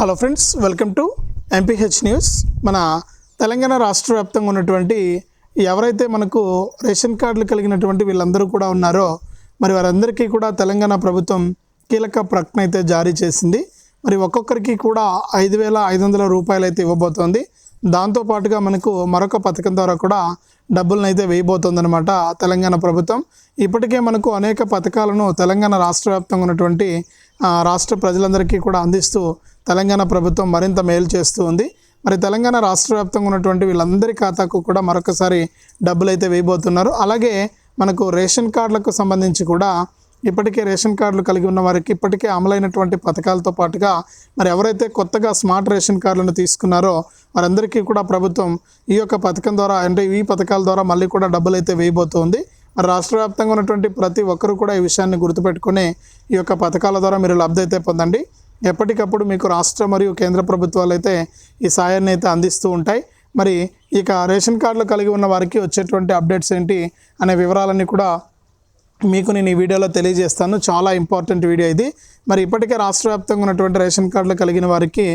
Hello friends welcome to MPH news మన తెలంగాణ రాష్ట్ర వ్యాప్తంగా ఉన్నటువంటి ఎవరైతే మనకు రేషన్ కార్డులు కలిగినటువంటి వీళ్ళందరూ కూడా ఉన్నారో మరి వారందరికీ కూడా తెలంగాణ ప్రభుత్వం కీలక ప్రకటన అయితే జారీ చేసింది. మరి ఒక్కొక్కరికి కూడా ఐదు వేల ఐదు వందల రూపాయలు అయితే ఇవ్వబోతోంది. దాంతోపాటుగా మనకు మరొక పథకం ద్వారా కూడా డబ్బులను అయితే వేయబోతోందనమాట తెలంగాణ ప్రభుత్వం. ఇప్పటికే మనకు అనేక పథకాలను తెలంగాణ రాష్ట్ర వ్యాప్తంగా ఉన్నటువంటి రాష్ట్ర ప్రజలందరికీ కూడా అందిస్తూ తెలంగాణ ప్రభుత్వం మరింత మేలు చేస్తూ ఉంది. మరి తెలంగాణ రాష్ట్ర వ్యాప్తంగా ఉన్నటువంటి వీళ్ళందరి ఖాతాకు కూడా మరొకసారి డబ్బులు అయితే వేయబోతున్నారు. అలాగే మనకు రేషన్ కార్డులకు సంబంధించి కూడా ఇప్పటికే రేషన్ కార్డులు కలిగి ఉన్న వారికి ఇప్పటికే అమలైనటువంటి పథకాలతో పాటుగా మరి ఎవరైతే కొత్తగా స్మార్ట్ రేషన్ కార్డులను తీసుకున్నారో వారందరికీ కూడా ప్రభుత్వం ఈ యొక్క పథకం ద్వారా అంటే ఈ పథకాల ద్వారా మళ్ళీ కూడా డబ్బులు అయితే వేయబోతోంది. మరి రాష్ట్ర వ్యాప్తంగా ఉన్నటువంటి ప్రతి ఒక్కరూ కూడా ఈ విషయాన్ని గుర్తుపెట్టుకుని ఈ యొక్క పథకాల ద్వారా మీరు లబ్ధి అయితే పొందండి. ఎప్పటికప్పుడు మీకు రాష్ట్ర మరియు కేంద్ర ప్రభుత్వాలు అయితే ఈ సాయాన్ని అయితే అందిస్తూ ఉంటాయి. మరి ఇక రేషన్ కార్డులు కలిగి ఉన్న వారికి వచ్చేటువంటి అప్డేట్స్ ఏంటి అనే వివరాలన్నీ కూడా మీకు నేను ఈ వీడియోలో తెలియజేస్తాను. చాలా ఇంపార్టెంట్ వీడియో ఇది. మరి ఇప్పటికే రాష్ట్ర వ్యాప్తంగా ఉన్నటువంటి రేషన్ కార్డులు కలిగిన వారికి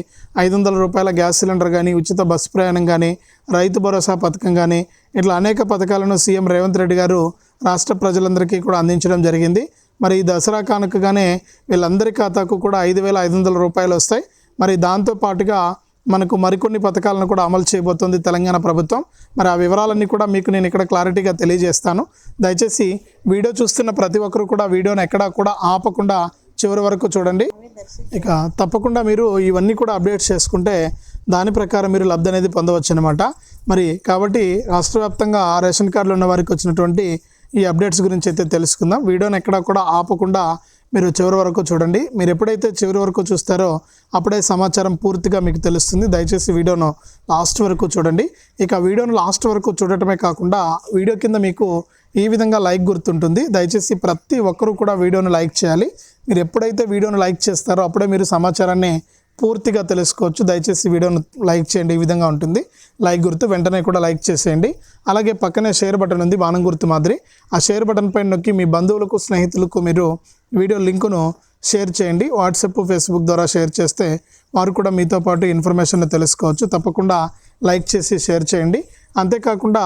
ఐదు వందల రూపాయల గ్యాస్ సిలిండర్ కానీ ఉచిత బస్సు ప్రయాణం కానీ రైతు భరోసా పథకం కానీ ఇట్లా అనేక పథకాలను సీఎం రేవంత్ రెడ్డి గారు రాష్ట్ర ప్రజలందరికీ కూడా అందించడం జరిగింది. మరి దసరా కానుకగానే వీళ్ళందరి ఖాతాకు కూడా ఐదు వేల ఐదు వందల రూపాయలు వస్తాయి. మరి దాంతో పాటుగా మనకు మరికొన్ని పథకాలను కూడా అమలు చేయబోతోంది తెలంగాణ ప్రభుత్వం. మరి ఆ వివరాలన్నీ కూడా మీకు నేను ఇక్కడ క్లారిటీగా తెలియజేస్తాను. దయచేసి వీడియో చూస్తున్న ప్రతి ఒక్కరు కూడా వీడియోని ఎక్కడా కూడా ఆపకుండా చివరి వరకు చూడండి. ఇక తప్పకుండా మీరు ఇవన్నీ కూడా అప్డేట్స్ చేసుకుంటే దాని ప్రకారం మీరు లబ్ధి అనేది పొందవచ్చు అనమాట మరి కాబట్టి రాష్ట్ర వ్యాప్తంగా రేషన్ కార్డులు ఉన్న వారికి వచ్చినటువంటి ఈ అప్డేట్స్ గురించి అయితే తెలుసుకుందాం. వీడియోని ఎక్కడా కూడా ఆపకుండా మీరు చివరి వరకు చూడండి. మీరు ఎప్పుడైతే చివరి వరకు చూస్తారో అప్పుడే సమాచారం పూర్తిగా మీకు తెలుస్తుంది. దయచేసి వీడియోను లాస్ట్ వరకు చూడండి. ఇక వీడియోను లాస్ట్ వరకు చూడటమే కాకుండా వీడియో కింద మీకు ఈ విధంగా లైక్ గుర్తుంటుంది. దయచేసి ప్రతి ఒక్కరూ కూడా వీడియోను లైక్ చేయాలి. మీరు ఎప్పుడైతే వీడియోను లైక్ చేస్తారో అప్పుడే మీరు సమాచారాన్ని పూర్తిగా తెలుసుకోవచ్చు. దయచేసి వీడియోను లైక్ చేయండి. ఈ విధంగా ఉంటుంది. లైక్ గుర్తు వెంటనే కూడా లైక్ చేసేయండి. అలాగే పక్కనే షేర్ బటన్ ఉంది బాణం గుర్తు మాదిరి. ఆ షేర్ బటన్ పైన నొక్కి మీ బంధువులకు స్నేహితులకు మీరు వీడియో లింకును షేర్ చేయండి. వాట్సాప్ ఫేస్బుక్ ద్వారా షేర్ చేస్తే వారు కూడా మీతో పాటు ఇన్ఫర్మేషన్ తెలుసుకోవచ్చు. తప్పకుండా లైక్ చేసి షేర్ చేయండి. అంతేకాకుండా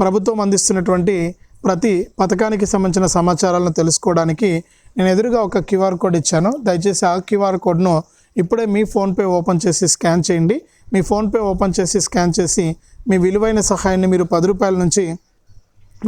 ప్రభుత్వం అందిస్తున్నటువంటి ప్రతి పథకానికి సంబంధించిన సమాచారాలను తెలుసుకోవడానికి నేను ఎదురుగా ఒక క్యూఆర్ కోడ్ ఇచ్చాను. దయచేసి ఆ క్యూఆర్ కోడ్ను ఇప్పుడే మీ ఫోన్పే ఓపెన్ చేసి స్కాన్ చేయండి. మీ ఫోన్పే ఓపెన్ చేసి స్కాన్ చేసి మీ విలువైన సహాయాన్ని మీరు పది రూపాయల నుంచి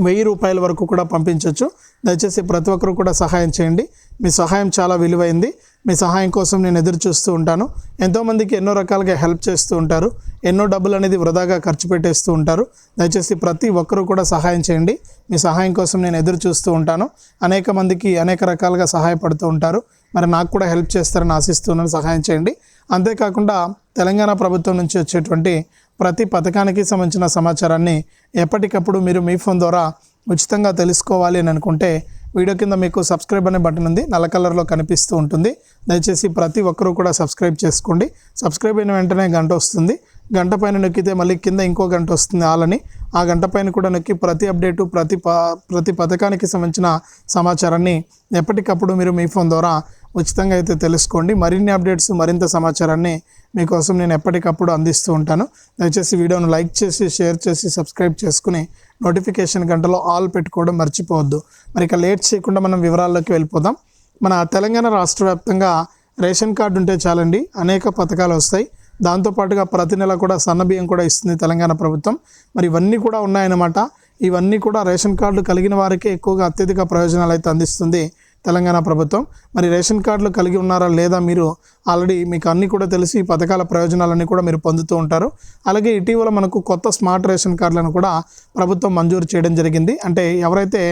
వెయ్యి రూపాయల వరకు కూడా పంపించవచ్చు దయచేసి ప్రతి ఒక్కరు కూడా సహాయం చేయండి. మీ సహాయం చాలా విలువైంది. మీ సహాయం కోసం నేను ఎదురు చూస్తూ ఉంటాను. ఎంతోమందికి ఎన్నో రకాలుగా హెల్ప్ చేస్తూ ఉంటారు. ఎన్నో డబ్బులు అనేది వృధాగా ఖర్చు పెట్టేస్తూ ఉంటారు. దయచేసి ప్రతి ఒక్కరూ కూడా సహాయం చేయండి. మీ సహాయం కోసం నేను ఎదురు చూస్తూ ఉంటాను. అనేక మందికి అనేక రకాలుగా సహాయపడుతూ ఉంటారు. మరి నాకు కూడా హెల్ప్ చేస్తారని ఆశిస్తున్నాను సహాయం చేయండి. అంతేకాకుండా తెలంగాణ ప్రభుత్వం నుంచి వచ్చేటువంటి ప్రతి పథకానికి సంబంధించిన సమాచారాన్ని ఎప్పటికప్పుడు మీరు మీ ఫోన్ ద్వారా ఉచితంగా తెలుసుకోవాలి అని అనుకుంటే వీడియో కింద మీకు సబ్స్క్రైబ్ అనే బటన్ ఉంది. నల్ల కలర్లో కనిపిస్తూ ఉంటుంది. దయచేసి ప్రతి ఒక్కరూ కూడా సబ్స్క్రైబ్ చేసుకోండి. సబ్స్క్రైబ్ అయిన వెంటనే గంట వస్తుంది. గంట పైన నొక్కితే మళ్ళీ కింద ఇంకో గంట వస్తుంది ఆలని. ఆ గంట పైన కూడా నొక్కి ప్రతి అప్డేటు ప్రతి ప ప్రతి పథకానికి సంబంధించిన సమాచారాన్ని ఎప్పటికప్పుడు మీరు మీ ఫోన్ ద్వారా ఉచితంగా అయితే తెలుసుకోండి. మరిన్ని అప్డేట్స్ మరింత సమాచారాన్ని మీకోసం నేను ఎప్పటికప్పుడు అందిస్తూ ఉంటాను. దయచేసి వీడియోను లైక్ చేసి షేర్ చేసి సబ్స్క్రైబ్ చేసుకుని నోటిఫికేషన్ గంటలో ఆల్ పెట్టుకోవడం మర్చిపోవద్దు. మరి ఇక లేట్ చేయకుండా మనం వివరాల్లోకి వెళ్ళిపోదాం. మన తెలంగాణ రాష్ట్ర వ్యాప్తంగా రేషన్ కార్డు ఉంటే చాలండి. అనేక పథకాలు వస్తాయి. దాంతోపాటుగా ప్రతి నెల కూడా సన్నబియ్యం కూడా ఇస్తుంది తెలంగాణ ప్రభుత్వం. మరి ఇవన్నీ కూడా ఉన్నాయన్నమాట. ఇవన్నీ కూడా రేషన్ కార్డు కలిగిన వారికే ఎక్కువగా అత్యధిక ప్రయోజనాలు అయితే అందిస్తుంది తెలంగాణ ప్రభుత్వం. మరి రేషన్ కార్డులు కలిగి ఉన్నారా లేదా మీరు ఆల్రెడీ మీకు అన్నీ కూడా తెలిసి పథకాల ప్రయోజనాలన్నీ కూడా మీరు పొందుతూ ఉంటారు. అలాగే ఇటీవల మనకు కొత్త స్మార్ట్ రేషన్ కార్డులను కూడా ప్రభుత్వం మంజూరు చేయడం జరిగింది. అంటే ఎవరైతే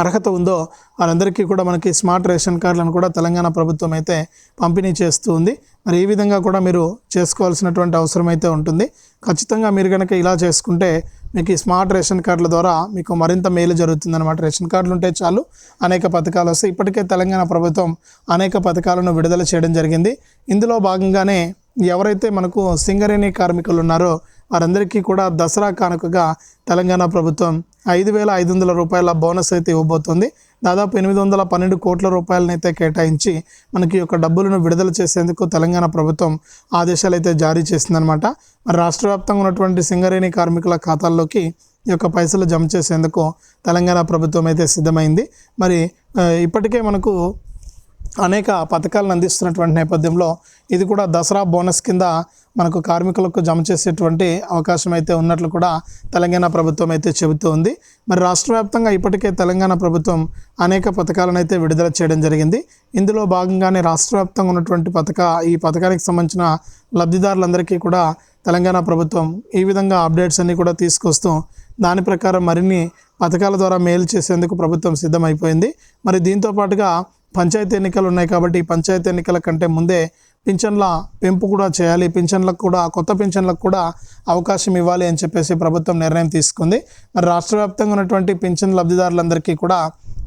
అర్హత ఉందో వారందరికీ కూడా మనకి స్మార్ట్ రేషన్ కార్డులను కూడా తెలంగాణ ప్రభుత్వం అయితే పంపిణీ చేస్తూ ఉంది. మరి ఈ విధంగా కూడా మీరు చేసుకోవాల్సినటువంటి అవసరం అయితే ఉంటుంది. ఖచ్చితంగా మీరు కనుక ఇలా చేసుకుంటే మీకు ఈ స్మార్ట్ రేషన్ కార్డుల ద్వారా మీకు మరింత మేలు జరుగుతుందన్నమాట. రేషన్ కార్డులు ఉంటే చాలు అనేక పథకాలు వస్తాయి. ఇప్పటికే తెలంగాణ ప్రభుత్వం అనేక పథకాలను విడుదల చేయడం జరిగింది. ఇందులో భాగంగానే ఎవరైతే మనకు సింగరేణి కార్మికులు ఉన్నారో వారందరికీ కూడా దసరా కానుకగా తెలంగాణ ప్రభుత్వం ఐదు వేల ఐదు వందల రూపాయల బోనస్ అయితే ఇవ్వబోతుంది. దాదాపు ఎనిమిది వందల పన్నెండు కోట్ల రూపాయలనైతే కేటాయించి మనకి యొక్క డబ్బులను విడుదల చేసేందుకు తెలంగాణ ప్రభుత్వం ఆదేశాలు అయితే జారీ చేసిందనమాట మరి రాష్ట్ర వ్యాప్తంగా ఉన్నటువంటి సింగరేణి కార్మికుల ఖాతాల్లోకి ఈ యొక్క పైసలు జమ చేసేందుకు తెలంగాణ ప్రభుత్వం అయితే సిద్ధమైంది. మరి ఇప్పటికే మనకు అనేక పథకాలను అందిస్తున్నటువంటి నేపథ్యంలో ఇది కూడా దసరా బోనస్ కింద మనకు కార్మికులకు జమ చేసేటువంటి అవకాశం అయితే ఉన్నట్లు కూడా తెలంగాణ ప్రభుత్వం అయితే చెబుతూ ఉంది. మరి రాష్ట్ర వ్యాప్తంగా ఇప్పటికే తెలంగాణ ప్రభుత్వం అనేక పథకాలను అయితే విడుదల చేయడం జరిగింది. ఇందులో భాగంగానే రాష్ట్ర వ్యాప్తంగా ఉన్నటువంటి పథక ఈ పథకానికి సంబంధించిన లబ్ధిదారులందరికీ కూడా తెలంగాణ ప్రభుత్వం ఈ విధంగా అప్డేట్స్ అన్ని కూడా తీసుకొస్తూ దాని ప్రకారం మరిన్ని పథకాల ద్వారా మేలు చేసేందుకు ప్రభుత్వం సిద్ధమైపోయింది. మరి దీంతో పాటుగా పంచాయతీ ఎన్నికలు ఉన్నాయి కాబట్టి ఈ పంచాయతీ ఎన్నికల కంటే ముందే పింఛన్ల పెంపు కూడా చేయాలి. పింఛన్లకు కూడా కొత్త పింఛన్లకు కూడా అవకాశం ఇవ్వాలి అని చెప్పేసి ప్రభుత్వం నిర్ణయం తీసుకుంది. మరి రాష్ట్ర వ్యాప్తంగా ఉన్నటువంటి పింఛన్ లబ్ధిదారులందరికీ కూడా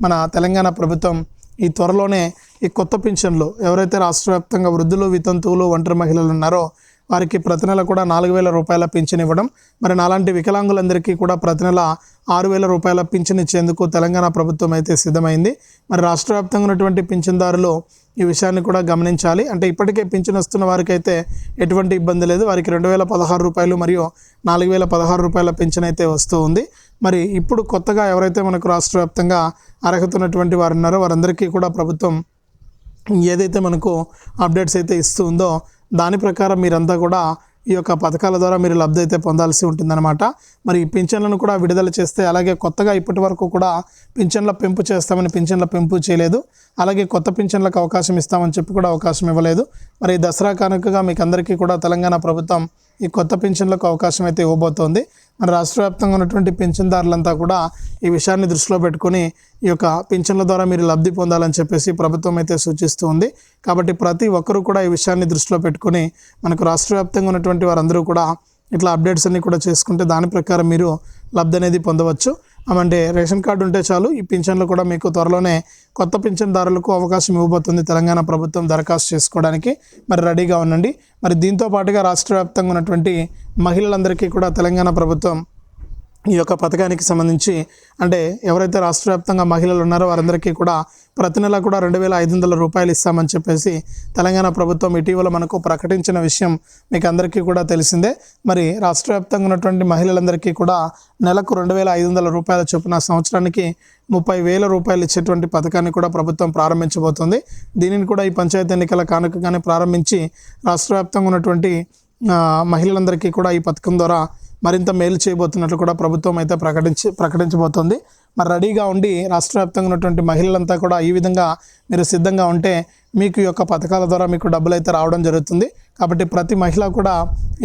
మన తెలంగాణ ప్రభుత్వం ఈ త్వరలోనే ఈ కొత్త పింఛన్లు ఎవరైతే రాష్ట్ర వ్యాప్తంగా వృద్ధులు వితంతువులు ఒంటరి మహిళలు ఉన్నారో వారికి ప్రతి నెల కూడా నాలుగు వేల రూపాయల పింఛన్ ఇవ్వడం. మరి నాలాంటి వికలాంగులందరికీ కూడా ప్రతి నెల ఆరు వేల రూపాయల పింఛన్ ఇచ్చేందుకు తెలంగాణ ప్రభుత్వం అయితే సిద్ధమైంది. మరి రాష్ట్ర వ్యాప్తంగా ఉన్నటువంటి పింఛన్దారులు ఈ విషయాన్ని కూడా గమనించాలి. అంటే ఇప్పటికే పింఛన్ వస్తున్న వారికి అయితే ఎటువంటి ఇబ్బంది లేదు. వారికి రెండు వేల పదహారు రూపాయలు మరియు నాలుగు వేల పదహారు రూపాయల పింఛన్ అయితే వస్తూ ఉంది. మరి ఇప్పుడు కొత్తగా ఎవరైతే మనకు రాష్ట్ర వ్యాప్తంగా అర్హత ఉన్నటువంటి వారు ఉన్నారో వారందరికీ కూడా ప్రభుత్వం ఏదైతే మనకు అప్డేట్స్ అయితే ఇస్తూ ఉందో దాని ప్రకారం మీరంతా కూడా ఈ యొక్క పథకాల ద్వారా మీరు లబ్ధి అయితే పొందాల్సి ఉంటుందన్నమాట. మరి ఈ పింఛన్లను కూడా విడుదల చేస్తే అలాగే కొత్తగా ఇప్పటి వరకు కూడా పింఛన్ల పెంపు చేస్తామని పింఛన్ల పెంపు చేయలేదు. అలాగే కొత్త పింఛన్లకు అవకాశం ఇస్తామని చెప్పి కూడా అవకాశం ఇవ్వలేదు. మరి దసరా కానుకగా మీకు అందరికీ కూడా తెలంగాణ ప్రభుత్వం ఈ కొత్త పింఛన్లకు అవకాశం అయితే ఇవ్వబోతోంది. మన రాష్ట్ర వ్యాప్తంగా ఉన్నటువంటి పింఛన్దారులంతా కూడా ఈ విషయాన్ని దృష్టిలో పెట్టుకొని ఈ యొక్క పింఛన్ల ద్వారా మీరు లబ్ధి పొందాలని చెప్పేసి ప్రభుత్వం అయితే సూచిస్తూ ఉంది. కాబట్టి ప్రతి ఒక్కరూ కూడా ఈ విషయాన్ని దృష్టిలో పెట్టుకొని మనకు రాష్ట్ర వ్యాప్తంగా ఉన్నటువంటి వారందరూ కూడా ఇట్లా అప్డేట్స్ అన్ని కూడా చేసుకుంటే దాని ప్రకారం మీరు లబ్ధి అనేది పొందవచ్చు. అంటే రేషన్ కార్డు ఉంటే చాలు. ఈ పింఛన్లు కూడా మీకు త్వరలోనే కొత్త పింఛన్దారులకు అవకాశం ఇవ్వబోతుంది తెలంగాణ ప్రభుత్వం దరఖాస్తు చేసుకోవడానికి. మరి రెడీగా ఉండండి. మరి దీంతో పాటుగా రాష్ట్ర వ్యాప్తంగా ఉన్నటువంటి మహిళలందరికీ కూడా తెలంగాణ ప్రభుత్వం ఈ యొక్క పథకానికి సంబంధించి అంటే ఎవరైతే రాష్ట్ర వ్యాప్తంగా మహిళలు ఉన్నారో వారందరికీ కూడా ప్రతి నెల కూడా రెండు వేల ఐదు వందల రూపాయలు ఇస్తామని చెప్పేసి తెలంగాణ ప్రభుత్వం ఇటీవల మనకు ప్రకటించిన విషయం మీకు అందరికీ కూడా తెలిసిందే. మరి రాష్ట్ర వ్యాప్తంగా ఉన్నటువంటి మహిళలందరికీ కూడా నెలకు రెండు వేల ఐదు వందల రూపాయల చొప్పున సంవత్సరానికి ముప్పై వేల రూపాయలు ఇచ్చేటువంటి పథకాన్ని కూడా ప్రభుత్వం ప్రారంభించబోతోంది. దీనిని కూడా ఈ పంచాయతీ ఎన్నికల కానుకగానే ప్రారంభించి రాష్ట్ర వ్యాప్తంగా ఉన్నటువంటి మహిళలందరికీ కూడా ఈ పథకం ద్వారా మరింత మేలు చేయబోతున్నట్లు కూడా ప్రభుత్వం అయితే ప్రకటించి ప్రకటించబోతోంది. మరి రెడీగా ఉండి రాష్ట్ర వ్యాప్తంగా ఉన్నటువంటి మహిళలంతా కూడా ఈ విధంగా మీరు సిద్ధంగా ఉంటే మీకు ఈ యొక్క పథకాల ద్వారా మీకు డబ్బులు అయితే రావడం జరుగుతుంది. కాబట్టి ప్రతి మహిళ కూడా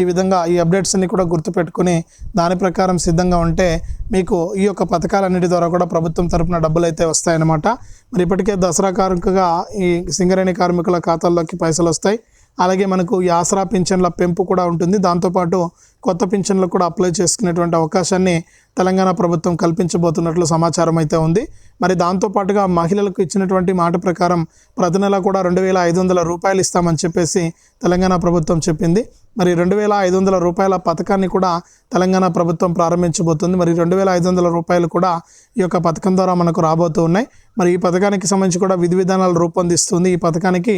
ఈ విధంగా ఈ అప్డేట్స్ అన్ని కూడా గుర్తుపెట్టుకుని దాని ప్రకారం సిద్ధంగా ఉంటే మీకు ఈ యొక్క పథకాలన్నిటి ద్వారా కూడా ప్రభుత్వం తరపున డబ్బులు అయితే వస్తాయన్నమాట. మరి ఇప్పటికే దసరా కార్మికగా ఈ సింగరేణి కార్మికుల ఖాతాల్లోకి పైసలు వస్తాయి. అలాగే మనకు ఈ ఆసరా పింఛన్ల పెంపు కూడా ఉంటుంది. దాంతోపాటు కొత్త పింఛన్లు కూడా అప్లై చేసుకునేటువంటి అవకాశాన్ని తెలంగాణ ప్రభుత్వం కల్పించబోతున్నట్లు సమాచారం అయితే ఉంది. మరి దాంతోపాటుగా మహిళలకు ఇచ్చినటువంటి మాట ప్రకారం ప్రతి నెల కూడా రెండు వేల ఐదు వందల రూపాయలు ఇస్తామని చెప్పేసి తెలంగాణ ప్రభుత్వం చెప్పింది. మరి రెండు వేల ఐదు వందల రూపాయల పథకాన్ని కూడా తెలంగాణ ప్రభుత్వం ప్రారంభించబోతుంది. మరి రెండు వేల ఐదు వందల రూపాయలు కూడా ఈ యొక్క పథకం ద్వారా మనకు రాబోతూ ఉన్నాయి. మరి ఈ పథకానికి సంబంధించి కూడా విధి విధానాలు రూపొందిస్తుంది. ఈ పథకానికి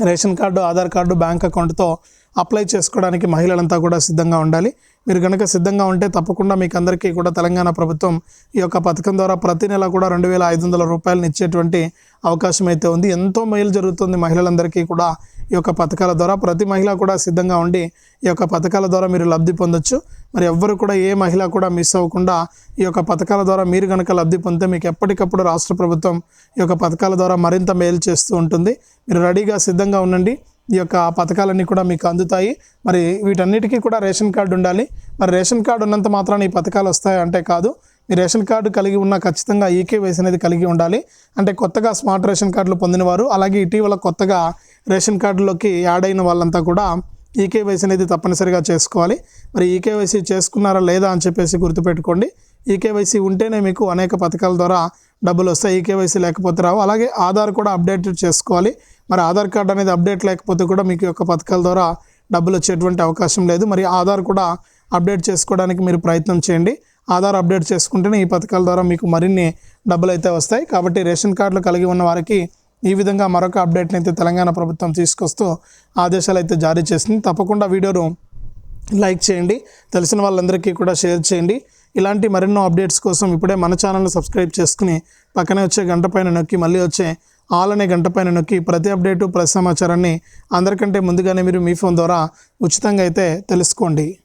ration card Aadhaar card bank అకౌంట్తో apply చేసుకోవడానికి మహిళలంతా కూడా సిద్ధంగా ఉండాలి. మీరు కనుక సిద్ధంగా ఉంటే తప్పకుండా మీకు అందరికీ కూడా తెలంగాణ ప్రభుత్వం ఈ యొక్క పథకం ద్వారా ప్రతి నెల కూడా రెండు వేల ఐదు వందల రూపాయలను ఇచ్చేటువంటి అవకాశం అయితే ఉంది. ఎంతో మేలు జరుగుతుంది మహిళలందరికీ కూడా ఈ యొక్క పథకాల ద్వారా ప్రతి మహిళ కూడా సిద్ధంగా ఉండి ఈ యొక్క పథకాల ద్వారా మీరు లబ్ధి పొందొచ్చు. మరి ఎవ్వరు కూడా ఏ మహిళ కూడా మిస్ అవ్వకుండా ఈ యొక్క పథకాల ద్వారా మీరు కనుక లబ్ధి పొందితే మీకు ఎప్పటికప్పుడు రాష్ట్ర ప్రభుత్వం ఈ యొక్క పథకాల ద్వారా మరింత మేలు చేస్తూ ఉంటుంది. మీరు రెడీగా సిద్ధంగా ఉండండి. ఈ యొక్క పథకాలన్నీ కూడా మీకు అందుతాయి. మరి వీటన్నిటికీ కూడా రేషన్ కార్డు ఉండాలి. మరి రేషన్ కార్డు ఉన్నంత మాత్రాన ఈ పథకాలు వస్తాయి అంటే కాదు. మీ రేషన్ కార్డు కలిగి ఉన్న ఖచ్చితంగా ఈకేవైసీ అనేది కలిగి ఉండాలి. అంటే కొత్తగా స్మార్ట్ రేషన్ కార్డులు పొందినవారు అలాగే ఇటీవల కొత్తగా రేషన్ కార్డులోకి యాడ్ అయిన వాళ్ళంతా కూడా ఈకేవైసీ అనేది తప్పనిసరిగా చేసుకోవాలి. మరి ఈకేవైసీ చేసుకున్నారా లేదా అని చెప్పేసి గుర్తుపెట్టుకోండి. ఈకేవైసీ ఉంటేనే మీకు అనేక పథకాల ద్వారా డబ్బులు వస్తాయి. ఈకేవైసీ లేకపోతే రావు. అలాగే ఆధార్ కూడా అప్డేట్ చేసుకోవాలి. మరి ఆధార్ కార్డు అనేది అప్డేట్ లేకపోతే కూడా మీకు యొక్క పథకాల ద్వారా డబ్బులు వచ్చేటువంటి అవకాశం లేదు. మరి ఆధార్ కూడా అప్డేట్ చేసుకోవడానికి మీరు ప్రయత్నం చేయండి. ఆధార్ అప్డేట్ చేసుకుంటేనే ఈ పథకాల ద్వారా మీకు మరిన్ని డబ్బులు అయితే వస్తాయి. కాబట్టి రేషన్ కార్డులు కలిగి ఉన్న వారికి ఈ విధంగా మరొక అప్డేట్ని అయితే తెలంగాణ ప్రభుత్వం తీసుకొస్తూ ఆదేశాలు అయితే జారీ చేసింది. తప్పకుండా వీడియోను లైక్ చేయండి. తెలిసిన వాళ్ళందరికీ కూడా షేర్ చేయండి. ఇలాంటి మరెన్నో అప్డేట్స్ కోసం ఇప్పుడే మన ఛానల్ని సబ్స్క్రైబ్ చేసుకుని పక్కనే వచ్చే గంట పైన నొక్కి మళ్ళీ వచ్చే ఆల్ అనే గంట పైన నొక్కి ప్రతి అప్డేటు ప్రతి సమాచారాన్ని అందరికంటే ముందుగానే మీరు మీ ఫోన్ ద్వారా ఉచితంగా అయితే తెలుసుకోండి.